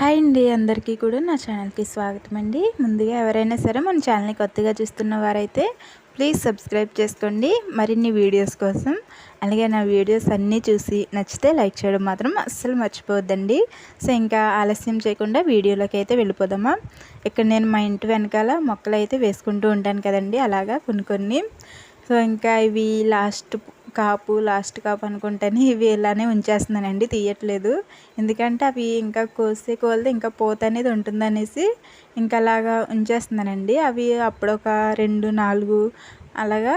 Hi అండి అందరికీ కూడా నా ఛానల్కి స్వాగతం అండి. ముందుగా ఎవరైనా సరే మన ఛానల్ని కొత్తగా చూస్తున్న వారైతే ప్లీజ్ సబ్స్క్రైబ్ చేసుకోండి. మరిన్ని వీడియోస్ కోసం అలాగే నా వీడియోస్ అన్నీ చూసి నచ్చితే లైక్ చేయడం మాత్రం అస్సలు మర్చిపోవద్దండి. సో ఇంకా ఆలస్యం చేయకుండా వీడియోలోకి అయితే వెళ్ళిపోదామా? ఇక్కడ నేను మా ఇంటి వెనకాల మొక్కలు అయితే వేసుకుంటూ ఉంటాను కదండి అలాగా కొన్ని కొన్ని. సో ఇంకా ఇవి లాస్ట్ కాపు లాస్ట్ కాపు అనుకుంటేనే ఇవి ఇలానే ఉంచేస్తున్నానండి తీయట్లేదు. ఎందుకంటే అవి ఇంకా కోసే కోల్ది ఇంకా పోత అనేది ఉంటుందనేసి ఇంకా అలాగా ఉంచేస్తున్నానండి. అవి అప్పుడు ఒక రెండు నాలుగు అలాగా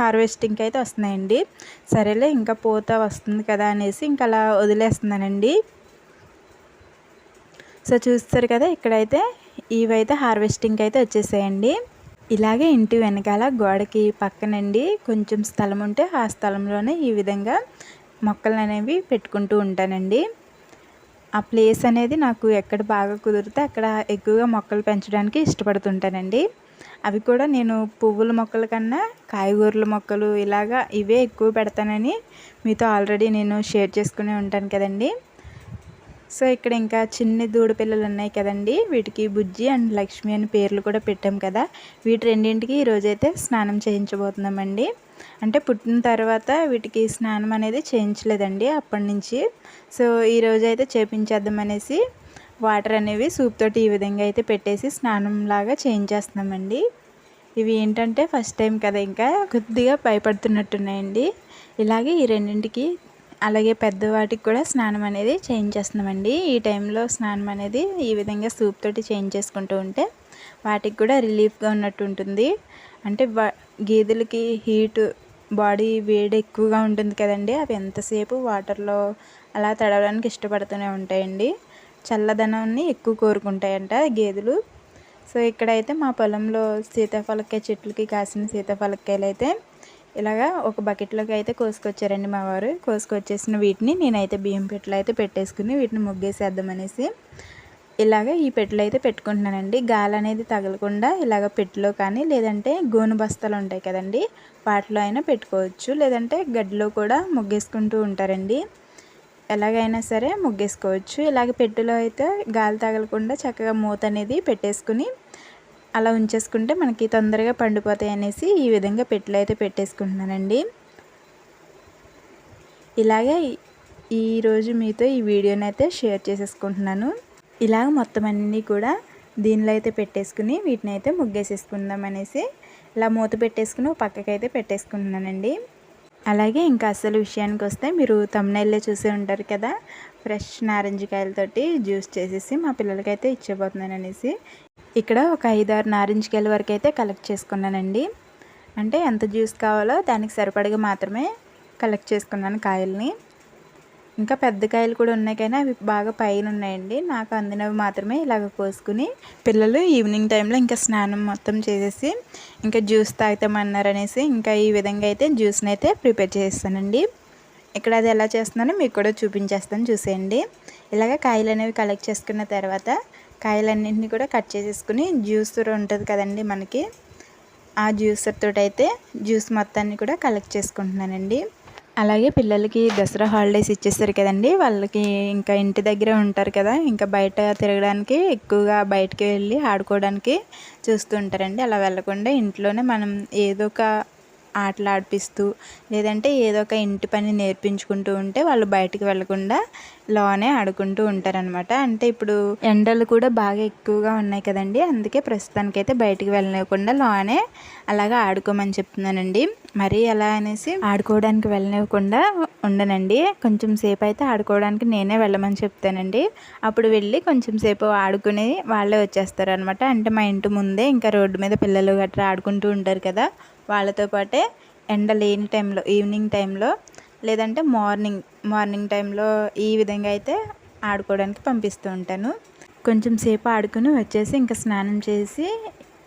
హార్వెస్టింగ్కి అయితే వస్తున్నాయండి. సరేలే ఇంకా పోత వస్తుంది కదా అనేసి ఇంకా అలా వదిలేస్తున్నానండి. సో చూస్తారు కదా ఇక్కడైతే ఇవైతే హార్వెస్టింగ్కి అయితే వచ్చేసాయండి. ఇలాగే ఇంటి వెనకాల గోడకి పక్కనండి కొంచెం స్థలం ఉంటే ఆ స్థలంలోనే ఈ విధంగా మొక్కలు అనేవి పెట్టుకుంటూ ఉంటానండి. ఆ ప్లేస్ అనేది నాకు ఎక్కడ బాగా కుదిరితే అక్కడ ఎక్కువగా మొక్కలు పెంచడానికి ఇష్టపడుతుంటానండి. అవి కూడా నేను పువ్వుల మొక్కల కన్నా కాయగూరల మొక్కలు ఇలాగా ఇవే ఎక్కువ పెడతానని మీతో ఆల్రెడీ నేను షేర్ చేసుకునే ఉంటాను కదండీ. సో ఇక్కడ ఇంకా చిన్ని దూడ పిల్లలు ఉన్నాయి కదండి. వీటికి బుజ్జి అండ్ లక్ష్మి అని పేర్లు కూడా పెట్టాం కదా. వీటి రెండింటికి ఈరోజైతే స్నానం చేయించబోతున్నామండి. అంటే పుట్టిన తర్వాత వీటికి స్నానం అనేది చేయించలేదండి అప్పటి నుంచి. సో ఈరోజు అయితే చేపించేద్దాం అనేసి వాటర్ అనేవి సూప్ తోటి ఈ విధంగా అయితే పెట్టేసి స్నానం లాగా చేయించేస్తున్నామండి. ఇవి ఏంటంటే ఫస్ట్ టైం కదా ఇంకా కొద్దిగా భయపడుతున్నట్టున్నాయండి. ఇలాగే ఈ రెండింటికి అలాగే పెద్దవాటికి కూడా స్నానం అనేది చేయించేస్తున్నామండి. ఈ టైంలో స్నానం అనేది ఈ విధంగా సూప్ తోటి చేయించేసుకుంటూ ఉంటే వాటికి కూడా రిలీఫ్గా ఉన్నట్టు ఉంటుంది. అంటే గేదెలకి హీట్ బాడీ వేడి ఎక్కువగా ఉంటుంది కదండి. అవి ఎంతసేపు వాటర్లో అలా తడవడానికి ఇష్టపడుతూనే ఉంటాయండి. చల్లదనాన్ని ఎక్కువ కోరుకుంటాయంట గేదెలు. సో ఇక్కడైతే మా పొలంలో సీతాఫలకాయ చెట్లకి కాసిన సీతాఫలకాయలు అయితే ఇలాగా ఒక బకెట్లోకి అయితే కోసుకొచ్చారండి మా వారు. కోసుకొచ్చేసిన వీటిని నేనైతే బియ్యం పెట్టలు అయితే పెట్టేసుకుని వీటిని ముగ్గేసేద్దామనేసి ఇలాగ ఈ పెట్టెలు అయితే పెట్టుకుంటున్నానండి. గాలి అనేది తగలకుండా ఇలాగ పెట్టెలో కానీ లేదంటే గోను బస్తాలు ఉంటాయి కదండి వాటిలో అయినా పెట్టుకోవచ్చు. లేదంటే గడ్డిలో కూడా ముగ్గేసుకుంటూ ఉంటారండి. ఎలాగైనా సరే ముగ్గేసుకోవచ్చు. ఇలాగ పెట్టెలో అయితే గాలి తగలకుండా చక్కగా మూత అనేది పెట్టేసుకుని అలా ఉంచేసుకుంటే మనకి తొందరగా పండిపోతాయి అనేసి ఈ విధంగా పెట్టెలు అయితే పెట్టేసుకుంటున్నానండి. ఇలాగే ఈరోజు మీతో ఈ వీడియోని అయితే షేర్ చేసేసుకుంటున్నాను. ఇలాగ మొత్తం అన్నీ కూడా దీనిలో అయితే పెట్టేసుకుని వీటిని అయితే ముగ్గేసేసుకుందాం అనేసి ఇలా మూత పెట్టేసుకుని పక్కకైతే పెట్టేసుకుంటున్నానండి. అలాగే ఇంకా అసలు విషయానికి వస్తే మీరు తమ్నైల్లో చూసే ఉంటారు కదా ఫ్రెష్ నారింజకాయలతోటి జ్యూస్ చేసేసి మా పిల్లలకైతే ఇచ్చేపోతున్నాను అనేసి ఇక్కడ ఒక ఐదారు నారింజకాయల వరకు అయితే కలెక్ట్ చేసుకున్నానండి. అంటే ఎంత జ్యూస్ కావాలో దానికి సరిపడగా మాత్రమే కలెక్ట్ చేసుకున్నాను కాయల్ని. ఇంకా పెద్ద కాయలు కూడా ఉన్నాయి కానీ అవి బాగా పైన ఉన్నాయండి. నాకు అందినవి మాత్రమే ఇలాగ కోసుకుని పిల్లలు ఈవినింగ్ టైంలో ఇంకా స్నానం మొత్తం చేసేసి ఇంకా జ్యూస్ తాగుతామన్నారు అనేసి ఇంకా ఈ విధంగా అయితే జ్యూస్ని అయితే ప్రిపేర్ చేస్తానండి. ఇక్కడ అది ఎలా చేస్తున్నానో మీకు కూడా చూపించేస్తాను. చూసేయండి. ఇలాగ కాయలు అనేవి కలెక్ట్ చేసుకున్న తర్వాత కాయలన్నింటినీ కూడా కట్ చేసేసుకుని జ్యూసర్ ఉంటుంది కదండి మనకి. ఆ జ్యూసర్ తోటి అయితే జ్యూస్ మొత్తాన్ని కూడా కలెక్ట్ చేసుకుంటున్నానండి. అలాగే పిల్లలకి దసరా హాలిడేస్ ఇచ్చేస్తారు కదండి. వాళ్ళకి ఇంకా ఇంటి దగ్గర ఉంటారు కదా. ఇంకా బయట తిరగడానికి ఎక్కువగా బయటికి వెళ్ళి ఆడుకోవడానికి చూస్తూ ఉంటారండి. అలా వెళ్ళకుండా ఇంట్లోనే మనం ఏదో ఒక ఆటలు ఆడిపిస్తూ లేదంటే ఏదో ఒక ఇంటి పని నేర్పించుకుంటూ ఉంటే వాళ్ళు బయటికి వెళ్ళకుండా లోనే ఆడుకుంటూ ఉంటారనమాట అంటే ఇప్పుడు ఎండలు కూడా బాగా ఎక్కువగా ఉన్నాయి కదండి. అందుకే ప్రస్తుతానికైతే బయటికి వెళ్ళనివ్వకుండా లోనే అలాగా ఆడుకోమని చెప్తున్నానండి. మరి ఎలా అనేసి ఆడుకోవడానికి వెళ్ళనివ్వకుండా ఉండనండి. కొంచెం సేపు అయితే ఆడుకోవడానికి నేనే వెళ్ళమని చెప్తానండి. అప్పుడు వెళ్ళి కొంచెం సేపు ఆడుకుని వాళ్ళే వచ్చేస్తారు అనమాట అంటే మా ఇంటి ముందే ఇంకా రోడ్డు మీద పిల్లలు గట్రా ఆడుకుంటూ ఉంటారు కదా. వాళ్ళతో పాటే ఎండ లేని టైంలో ఈవినింగ్ టైంలో లేదంటే మార్నింగ్ మార్నింగ్ టైంలో ఈ విధంగా అయితే ఆడుకోవడానికి పంపిస్తూ ఉంటాను. కొంచెం సేపు ఆడుకుని వచ్చేసి ఇంకా స్నానం చేసి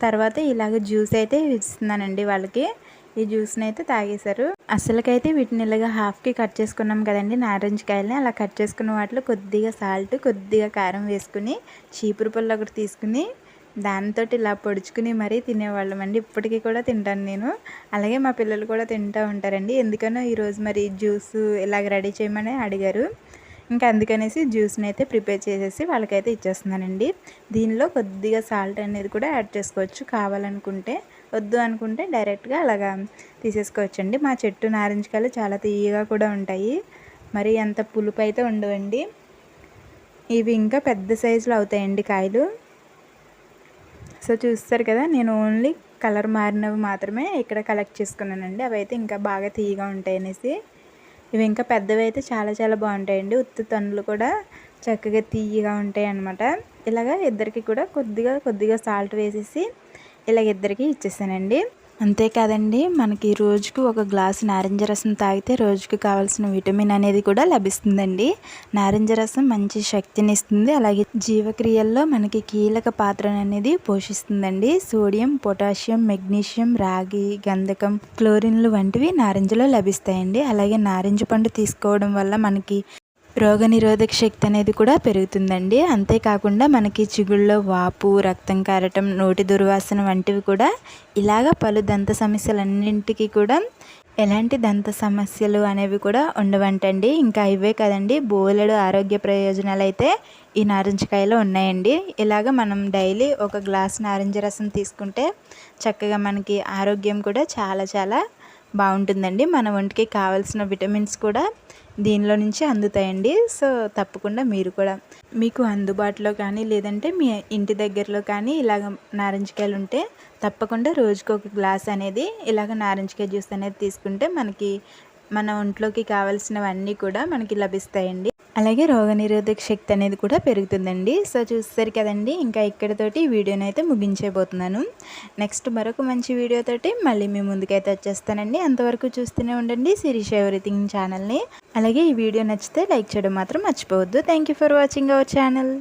తర్వాత ఇలాగ జ్యూస్ అయితే ఇస్తున్నానండి వాళ్ళకి. ఈ జ్యూస్ని అయితే తాగేశారు. అసలుకైతే వీటిని ఇలాగ హాఫ్కి కట్ చేసుకున్నాం కదండి నారింజ కాయలని అలా కట్ చేసుకున్న వాటిలో కొద్దిగా సాల్ట్ కొద్దిగా కారం వేసుకుని చీపురు పళ్ళు ఒకటి తీసుకుని దాంతో ఇలా పొడుచుకుని మరీ తినేవాళ్ళం అండి. ఇప్పటికీ కూడా తింటాను నేను. అలాగే మా పిల్లలు కూడా తింటూ ఉంటారండి. ఎందుకనో ఈరోజు మరి జ్యూస్ ఇలాగ రెడీ చేయమని అడిగారు. ఇంకా అందుకనేసి జ్యూస్ని అయితే ప్రిపేర్ చేసేసి వాళ్ళకైతే ఇచ్చేస్తున్నానండి. దీనిలో కొద్దిగా సాల్ట్ అనేది కూడా యాడ్ చేసుకోవచ్చు. కావాలనుకుంటే వద్దు అనుకుంటే డైరెక్ట్గా అలాగా తీసేసుకోవచ్చండి. మా చెట్టు నారింజకాయలు చాలా తీయగా కూడా ఉంటాయి. మరి అంత పులుపు అయితే ఉండవండి. ఇవి ఇంకా పెద్ద సైజులో అవుతాయండి కాయలు. సో చూస్తారు కదా నేను ఓన్లీ కలర్ మారినవి మాత్రమే ఇక్కడ కలెక్ట్ చేసుకున్నానండి. అవి అయితే ఇంకా బాగా తీయగా ఉంటాయి అనేసి ఇవి ఇంకా పెద్దవి అయితే చాలా చాలా బాగుంటాయండి. ఉత్తి తన్నులు కూడా చక్కగా తీయగా ఉంటాయి అన్నమాట ఇలాగ ఇద్దరికి కూడా కొద్దిగా కొద్దిగా సాల్ట్ వేసేసి ఇలాగ ఇద్దరికి ఇచ్చేసానండి. అంతేకాదండి మనకి రోజుకు ఒక గ్లాసు నారింజ రసం తాగితే రోజుకు కావాల్సిన విటమిన్ అనేది కూడా లభిస్తుందండి. నారింజ రసం మంచి శక్తిని ఇస్తుంది అలాగే జీవక్రియల్లో మనకి కీలక పాత్ర అనేది పోషిస్తుందండి. సోడియం పొటాషియం మెగ్నీషియం రాగి గంధకం క్లోరిన్లు వంటివి నారింజలో లభిస్తాయండి. అలాగే నారింజ పండు తీసుకోవడం వల్ల మనకి రోగనిరోధక శక్తి అనేది కూడా పెరుగుతుందండి. అంతేకాకుండా మనకి చిగుళ్ళలో వాపు రక్తం కారటం నోటి దుర్వాసన వంటివి కూడా ఇలాగ పలు దంత సమస్యలన్నింటికి కూడా ఎలాంటి దంత సమస్యలు అనేవి కూడా ఉండవంటండి. ఇంకా ఇవే కదండి. బోలెడు ఆరోగ్య ప్రయోజనాలు అయితే ఈ నారింజకాయలో ఉన్నాయండి. ఇలాగ మనం డైలీ ఒక గ్లాస్ నారింజ రసం తీసుకుంటే చక్కగా మనకి ఆరోగ్యం కూడా చాలా చాలా బాగుంటుందండి. మన ఒంటికి కావాల్సిన విటమిన్స్ కూడా దీనిలో నుంచి అందుతాయండి. సో తప్పకుండా మీరు కూడా మీకు అందుబాటులో కానీ లేదంటే మీ ఇంటి దగ్గరలో కానీ ఇలాగ నారింజకాయలు ఉంటే తప్పకుండా రోజుకి ఒక గ్లాస్ అనేది ఇలాగ నారింజకాయ జ్యూస్ అనేది తీసుకుంటే మనకి మన ఒంట్లోకి కావాల్సినవన్నీ కూడా మనకి లభిస్తాయండి. అలాగే రోగనిరోధక శక్తి అనేది కూడా పెరుగుతుందండి. సో చూస్తారు కదండి ఇంకా ఇక్కడతోటి వీడియోని అయితే ముగించేపోతున్నాను నెక్స్ట్ మరొక మంచి వీడియోతోటి మళ్ళీ మీ ముందుకైతే వచ్చేస్తానండి. అంతవరకు చూస్తూనే ఉండండి సిరీష్ ఎవ్రీథింగ్ ఛానల్ని. అలాగే ఈ వీడియో నచ్చితే లైక్ చేయడం మాత్రం మర్చిపోవద్దు. Thank for watching our channel.